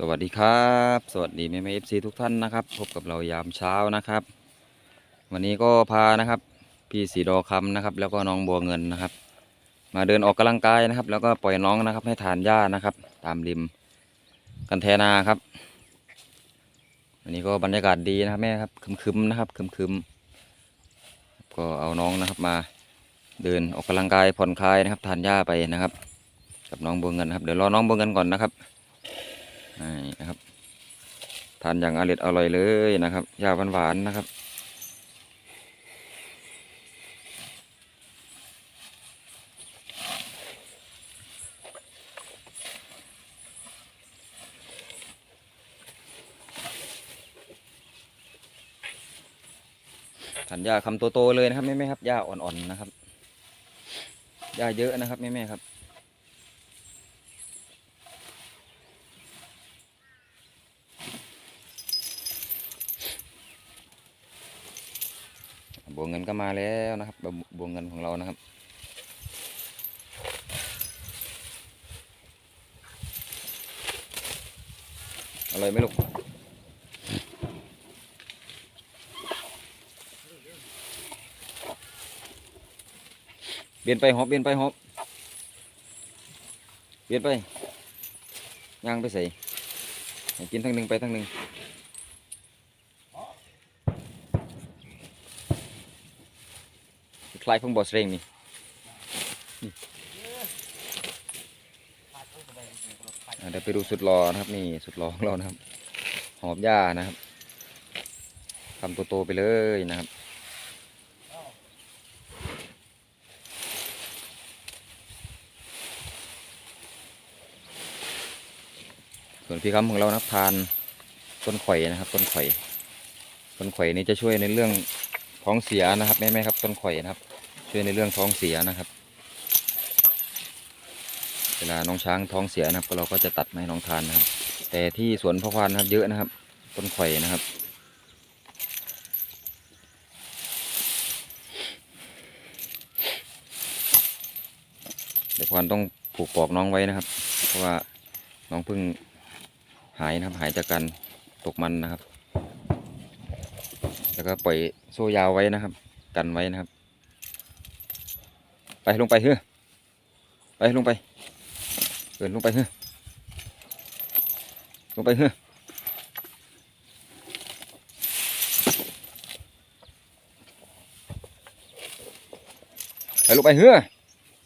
สวัสดีครับ สวัสดีแม่แม่เอฟซีทุกท่านนะครับ พบกับเรายามเช้านะครับ วันนี้ก็พานะครับพี่สีดอคำนะครับ แล้วก็น้องบัวเงินนะครับ มาเดินออกกำลังกายนะครับ แล้วก็ปล่อยน้องนะครับ ให้ทานหญ้านะครับ ตามริมกันแทนาครับวันนี้ก็บรรยากาศดีนะครับแม่ครับคึมๆนะครับคึมๆก็เอาน้องนะครับมาเดินออกกำลังกายผ่อนคลายนะครับ ทานหญ้าไปนะครับ กับน้องบัวเงินครับเดี๋ยวรอน้องบัวเงินก่อนนะครับ นี่นะครับทานอย่างอร่อยอร่อยเลยนะครับยาหวานๆนะครับทานหญ้าคำโตๆเลยนะครับแม่ๆครับหญ้าอ่อนๆนะครับหญ้าเยอะนะครับแม่ๆครับ บวงเงิน ก็มาแล้วนะครับบวบวงเงินของเรานะครับ อร่อยไหมลูกเบียนไปหอบเบียนไปหอบเบียนไปย่างไปใส่กินทั้งหนึ่งไปทั้งหนึ่ง ลายของบอสเร่งนี่เดี๋ยวไปดูสุดรอนะครับนี่สุดรอของเรานะครับ หอบหญ้านะครับทำโตๆไปเลยนะครับส่วนพี่คำของเรานะทานต้นข่อยนะครับ ต้นข่อย ต้นข่อยนี้จะช่วยในเรื่องท้องเสียนะครับแม่แม่ๆครับ ต้นข่อยนะครับ ช่วยในเรื่องท้องเสียนะครับ เวลาน้องช้างท้องเสียนะครับเราก็จะตัดมาให้น้องทานนะครับ แต่ที่สวนพ่อควานนะครับ เยอะนะครับ ต้นข่อยนะครับเดี๋ยวควานต้องผูกปอกน้องไว้นะครับ เพราะว่าน้องเพิ่งหายนะครับ หายจากการตกมันนะครับ แล้วก็ปล่อยโซ่ยาวไว้นะครับ กันไว้นะครับ ไปลงไปเฮ้อไปลงไปเดินลงไปเฮ้อลงไปเฮ้อไปลงไปเฮ้อ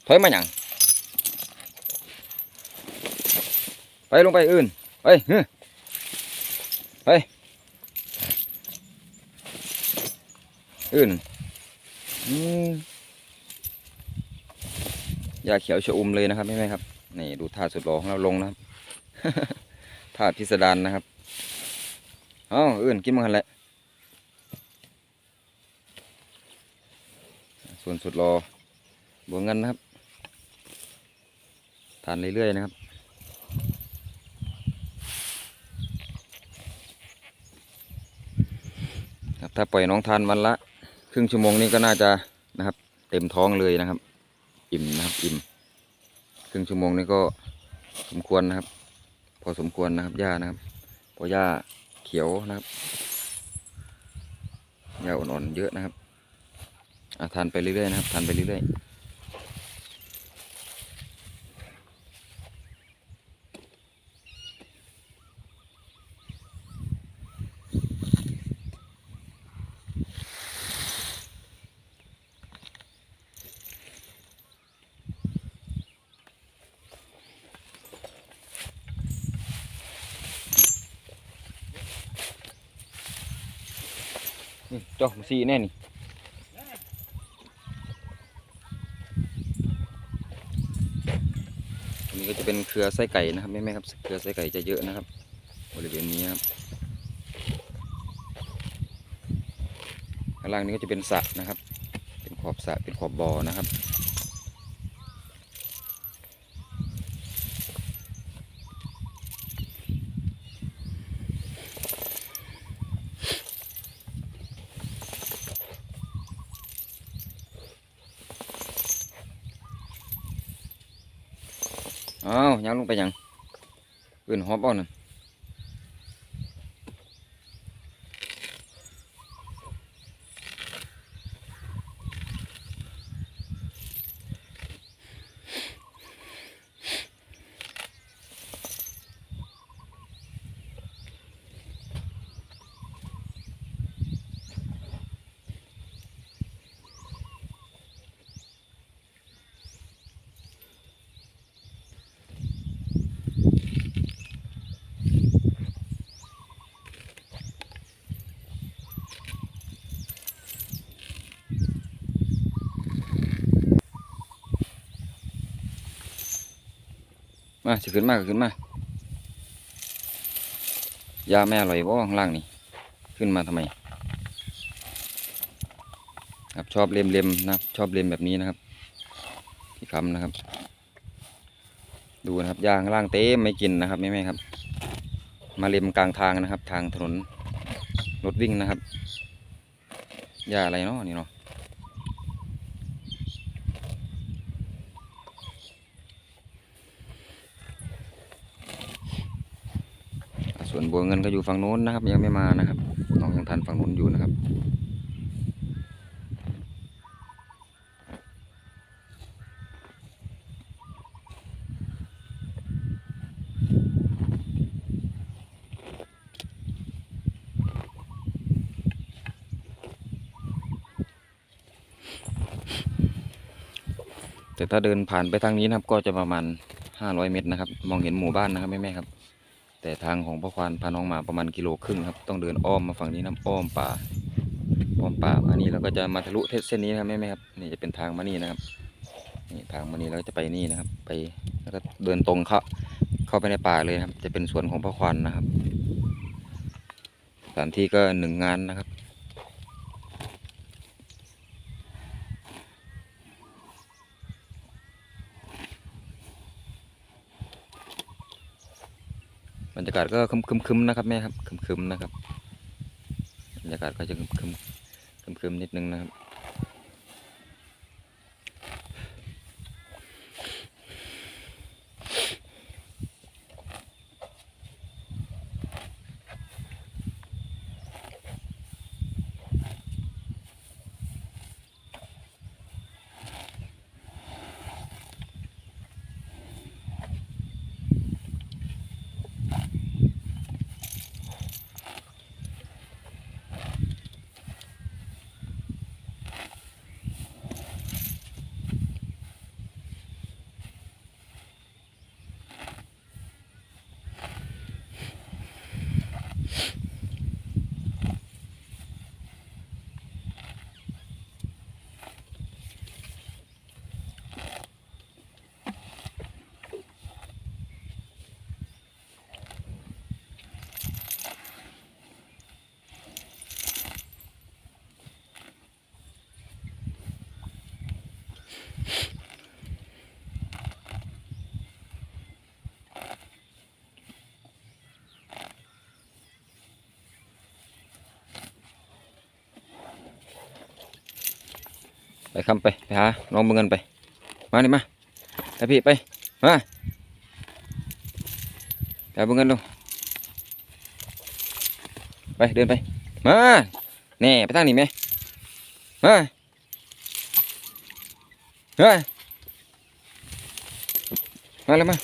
ถอยมาหยังไปลงไปอื่นไปเฮ้อไปอื่นอืม ยาเขียวชะอุ่มเลยนะครับไม่ไหมครับนี่ดูท่าสุดหล่อของเราลงนะครับท่าพิสดารนะครับเอ้าอื่นกินมันแหละส่วนสุดรอบวงเงินนะครับ ทานเรื่อยๆนะครับครับ ถ้าปล่อยน้องทานวันละ ครึ่งชั่วโมงนี้ก็น่าจะนะครับ เต็มท้องเลยนะครับ อิ่มนะครับอิ่มครึ่งชั่วโมงนี้ก็สมควรนะครับ พอสมควรนะครับหญ้านะครับเพอหญ้าเขียวนะครับหญ้าอ่อนๆเยอะนะครับอทานไปเรื่อยๆนะครับทานไปเรื่อยๆนี่ จ้องสีแน่นี่อันนี้ก็จะเป็นเครือไส้ไก่นะครับแม่ๆครับ เครือไส้ไก่จะเยอะนะครับ บริเวณนี้ครับข้างล่างนี้ก็จะเป็นสระนะครับ เป็นขอบสระเป็นขอบบ่อนะครับ เอื่นหอบเอานั่น มาสิขึ้นมากขึ้นมายาแม่อร่อยบ่ข้างล่างนี่ขึ้นมาทำไมครับชอบเล็มๆนะครับชอบเล็มแบบนี้นะครับที่คำนะครับ ดูนะครับยางข้างล่างเต็มไม่กินนะครับแม่ๆครับ มาเล็มกลางทางนะครับ ทางถนนรถวิ่งนะครับยาอะไรเนาะนี่เนาะส่วน บัวเงินก็อยู่ฝั่งโน้นนะครับ ยังไม่มานะครับน้องยังทันฝั่งโน้นอยู่นะครับแต่ถ้าเดินผ่านไปทางนี้นะครับ ก็จะประมาณ 500 เมตรนะครับ มองเห็นหมู่บ้านนะครับแม่ๆครับ แต่ทางของพ่อควานพาน้องมาประมาณกิโลครึ่งครับ ต้องเดินอ้อมมาฝั่งนี้นะครับอ้อมป่าอ้อมป่ามานี่เราก็จะมาทะลุเส้นนี้นะครับแม่ครับนี่จะเป็นทางมานี่นะครับนี่ทางมานี่แล้วก็จะไปนี่นะครับ ไปแล้วก็เดินตรงเข้าเข้าไปในป่าเลยครับ จะเป็นสวนของพ่อควานนะครับสถานที่ก็หนึ่งงานนะครับ บรรยากาศก็คึมๆนะครับแม่ครับคึมๆนะครับบรรยากาศก็จะคึมๆคึมๆนิดนึงนะครับ คำไปไปหาน้องเบ่งเงินไป มานี่มาไปพี่ไป มาไปเอาเบิ่งเงินลงไปเดินไป มาแน่ไปทางนี้ไหมมาเฮ้ยมาแล้วมา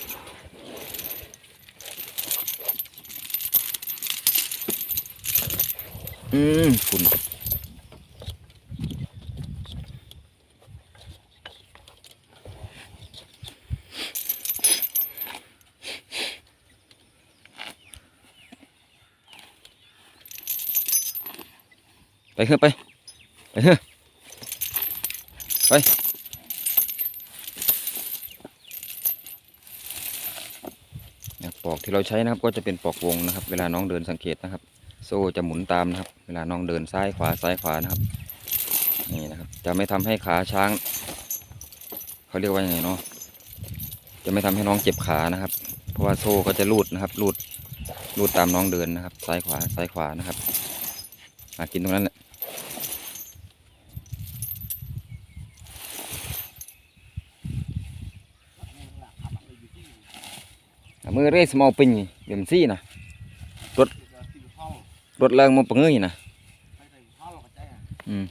อืมฝุ่น ไปเถอะไปไปเถอะไปปอกที่เราใช้นะครับก็จะเป็นปอกวงนะครับ เวลาน้องเดินสังเกตนะครับ โซ่จะหมุนตามนะครับ เวลาน้องเดินซ้ายขวาซ้ายขวานะครับนี่นะครับ จะไม่ทำให้ขาช้างเขาเรียกว่ายังไงเนาะจะไม่ทำให้น้องเจ็บขานะครับ เพราะว่าโซ่ก็จะลูดนะครับลูดลูดตามน้องเดินนะครับ ซ้ายขวาซ้ายขวานะครับหากินตรงนั้นแหละ มือเรสมอปิงเดี๋ยวซีนะรถรถแรงมันปังเงี้ยนะอืม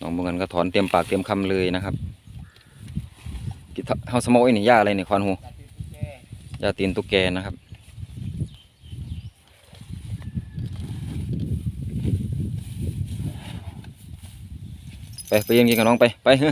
น้องบากันก็ถอนเตรียมปากเตรียมคำเลยนะครับ เฮาสโมยนี่ยาอะไรนี่ควานหูยาตีนตุ๊กแกนะครับไปไปยี่ยมกินกับน้องไปไปเฮ้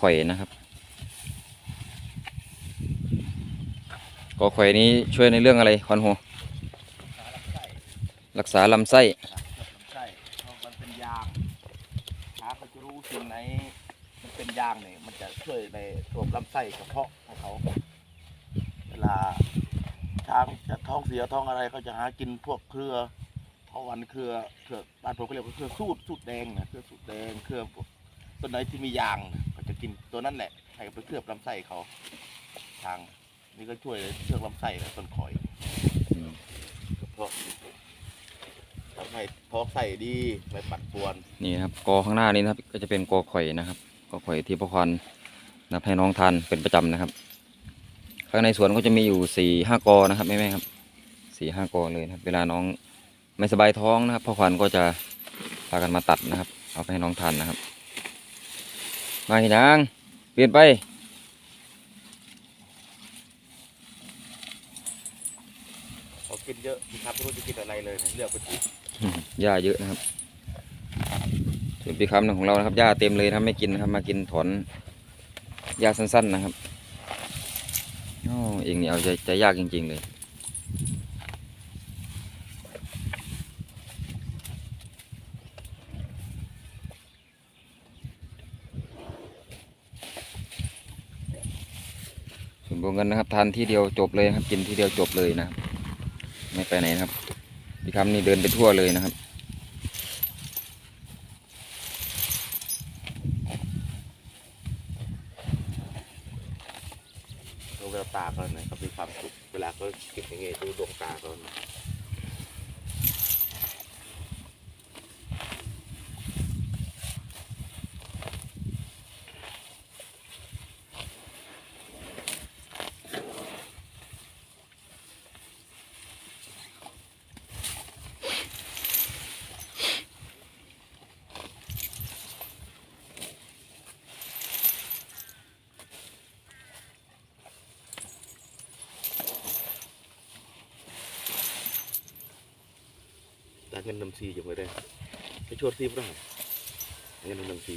ข่อยนะครับกอข่อยนี้ช่วยในเรื่องอะไรควันโหรักษาลำไส้ใช่เพราะมันเป็นยางช้างเขาจะรู้สิ่งไหนมันเป็นยางเนี่ยมันจะช่วยในตัวลำไส้กระเพาะของเขา เวลาช้างจะท้องเสียท้องอะไรเขาจะหากินพวกเครือทวันเครือเครือบ้านผมก็เรียกว่าเครือสูดสูดแดงนะเครือสูดแดงเครือต้นไหนที่มียางนะ จะกินตัวนั้นแหละให้ไปเคลือบลำไส้เขาช้าง นี่ก็ช่วยเคลือบลำไส้กับต้นข่อยอืมกระเพาะทำให้ท้องไส้ดีไม่ปั่นป่วน นี่นะครับกอข้างหน้านี้นะครับ ก็จะเป็นกอข่อยนะครับกอข่อยที่พ่อควันนะครับให้น้องทานเป็นประจำนะครับ ข้างในสวนก็จะมีอยู่สี่ห้ากอนะครับแม่ๆครับสี่ห้ากอเลยนะครับ เวลาน้องไม่สบายท้องนะครับพ่อควันก็จะพากันมาตัดนะครับ เอาไปให้น้องทานนะครับ มาเห็นยังเปลี่ยนไปเขากินเยอะครับไม่รู้จะกินอะไรเลยเลือกไปถูกหญ้าเยอะนะครับส่วนพี่คำของเรานะครับหญ้าเต็มเลยนะครับไม่กินนะครับ มากินถอนหญ้าสั้น ๆ นะครับอ๋อเองนี่เอาใจใจยากจริง ๆ เลย ส่วนบวงเงินนะครับทานที่เดียวจบเลยครับกินที่เดียวจบเลยนะครับ ไม่ไปไหนนะครับพี่คำนี่เดินไปทั่วเลยนะครับ ดูแววตาเขาหน่อยเขามีความสุขเวลาเขาเก็บอย่างเงี้ยดูดวงตาเขาหน่อยได้ เงินนำซีอยู่ไม่ได้ไปชวดซีไม่ได้เงินนำซี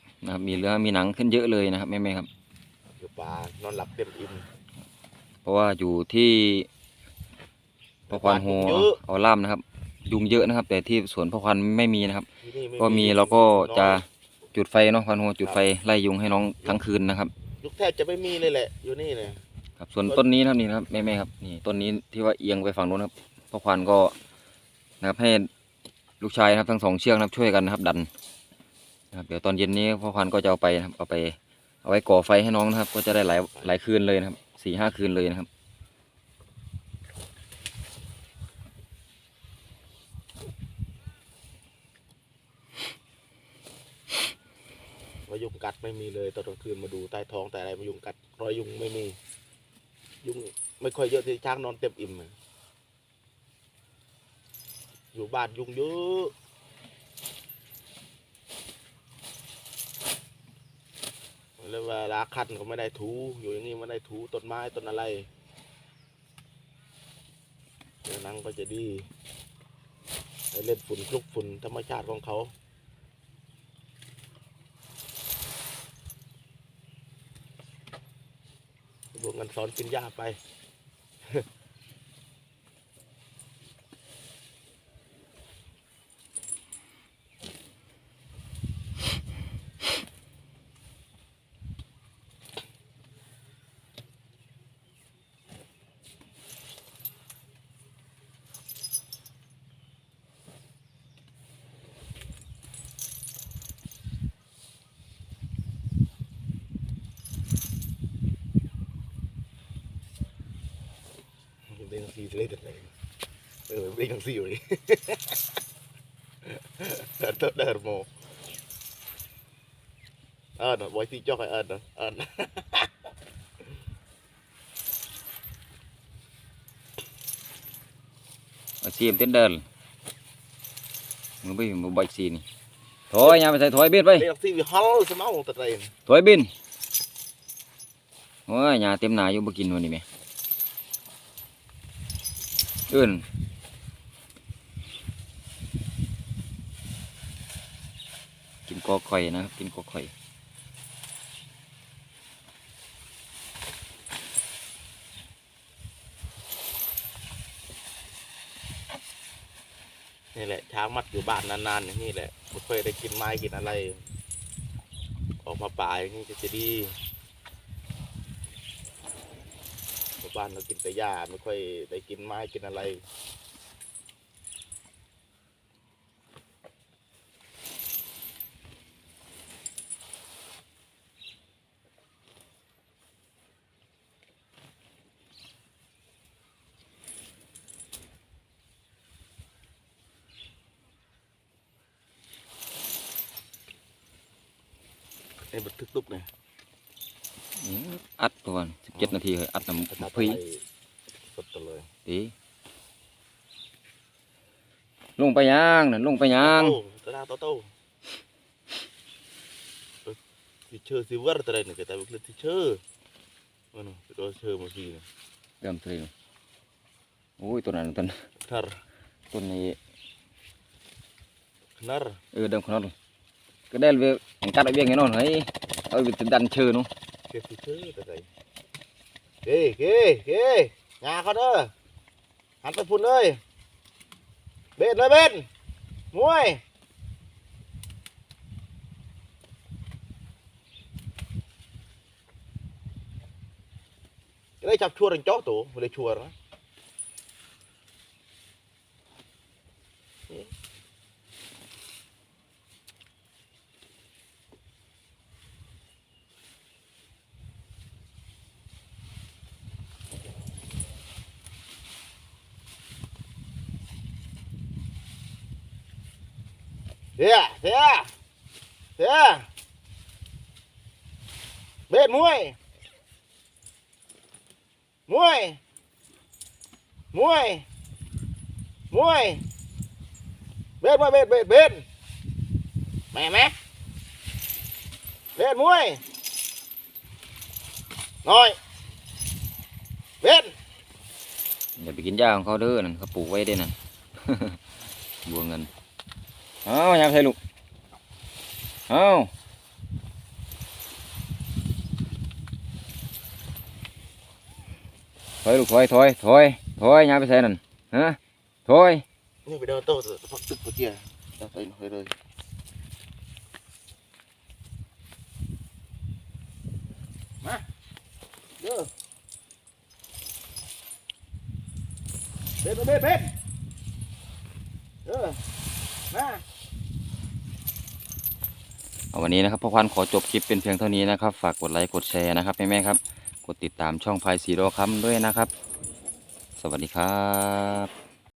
น้ำซีหมอซีเดินเดินประกบกับเวซีกัดมุกกัดมุกก็มันก็ไปเทิมมันไปลับซีจังแล้วบ้านน้องกัดชะมงบวงเงินก็นะครับมีเรือมีหนังขึ้นเยอะเลยนะครับแม่ๆครับเดี๋ยวปลานอนหลับเต็มอิ่มเพราะว่าอยู่ที่พ่อควันโฮเยอะเอาล่ามนะครับ ยุงเยอะนะครับ แต่ที่สวนพ่อควันไม่มีนะครับที่นี่ไก็มีเราก็จะน้อยจุดไฟเนาะควันโฮจุดไฟไล่ยุงให้น้องทั้งคืนนะครับลูกแทบจะไม่มีเลยแหละ อยู่นี่เนี่ยครับส่วนต้นนี้นะครับนี่นะครับแม่ๆครับนี่ต้นนี้ที่ว่าเอียงไปฝั่งโน้นครับพ่อควันก็นะครับให้ลูกชายนะครับทั้งสองเชือกนะครับช่วยกันนะครับดัน นะครับเดี๋ยวตอนเย็นนี้พ่อควันก็จะเอาไปนะครับเอาไปเอาไว้ก่อไฟให้น้องนะครับ ก็จะได้หลายหลายคืนเลยนะครับสี่ห้าคืนเลยนะครับ ว่ายุงกัดไม่มีเลยตอนกลางคืนมาดูใต้ท้องแต่อะไรมายุงกัดรอยยุงไม่มี ยุงไม่ค่อยเยอะที่ช้างนอนเต็มอิ่มอะอยู่บ้านยุงเยอะ แล้วเวลาคันก็ไม่ได้ถู อยู่อย่างนี้ไม่ได้ถูต้นไม้ต้นอะไรเดี๋ยวหนังก็จะดีเล่นฝุ่นคลุกฝุ่นธรรมชาติของเขาบวกเงินสอนกินหญ้าไป เลยแต่ไหนเออวิ่งทั้งสี่เลยเดินเดินเดินโมเออนะไว้ที่จอกไอเอิญนะเอิญเอาซีมเต้นเดินมึงไปมึงใบซีนี่ถอยอย่าไปใส่ถอยบินไปเรียกสี่วิฮัลสมองแต่ไหนถอยบินโอ้ยหญ้าเต็มหนกินวันนี้แม่เอื่นกินกอข่อยนะครับกินกอข่อยนี่แหละช้างมัดอยู่บ้านนานๆอย่างนี้แหละไม่เคยได้กินไม้กินอะไร ออกมาป่าอย่างนี้ก็จะดีอยู่ บ้านเรากินแต่หญ้าไม่ค่อยได้กินไม้กินอะไรไอ้บันทึกลุกเนี่ย อื้ออัดตัวสิบเจ็ดนาทีเลยอัดน้ำพีสดตัวเลยดีลงไปย่างนั่นลงไปย่างโต้ตาโตโต้ที่เชื่อสิว่าอะไรเนี่ยแต่บุคลิกที่เชื่อมันตัวเชื่อมาสิเนี่ยเริ่มเทลโอ้ยตัวนั้นต้นทาร์ต้นนี้ขนาร์เออเดิมขนาดก็ได้เวียงกัดเอาเวียงไงนอนเฮ้ยเอาไปดันเชื่อนู้ เชื่อสิเชื่อแต่ไหนเก้เก้เก้งาเขาเด้อหันไปพุ่นเลยเบ็ดเลยเบ็ดมวยได้จับชัวร์รังจ๊อกตัวไม่ได้ชัว เสียเสียเสียเบ็ดมวยมวยมวยมวยเบ็ดมวยเบ็ดเบ็ดเบ็ดแม่แม่เบ็ดมวยน้อยเบ็ดอย่าไปกินหญ้าของเขาเด้อนั่นเขาปลูกไว้ได้นั่น บัวเงิน เอาอย่าไปใส่ลูกเอาถอยลูกถอยถอยถอยถอยอย่าไปใส่นั่นฮะถอยนี่ไปเดินโต๊ะพักตึกเจียไปหน่อยเลยมาเด้อเบ็ดมาเบ็ดเบ็ดเออมา เอา วันนี้นะครับพ่อพันขอจบคลิปเป็นเพียงเท่านี้นะครับ ฝากกดไลค์กดแชร์นะครับแม่ๆครับ กดติดตามช่องพายสีโรคัมด้วยนะครับ สวัสดีครับ